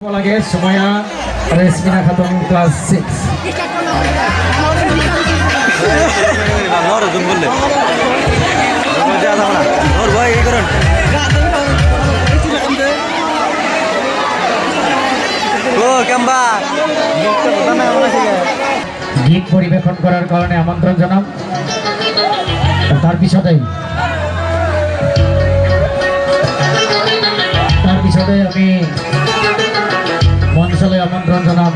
লাগে Sumaiya Resmina Khatun class six গীত পরিবেশন করার কারণে আমন্ত্রণ জানাম। তার পিছতেই তার পিছতে আমি মঞ্চলে আমন্ত্রণ জানাম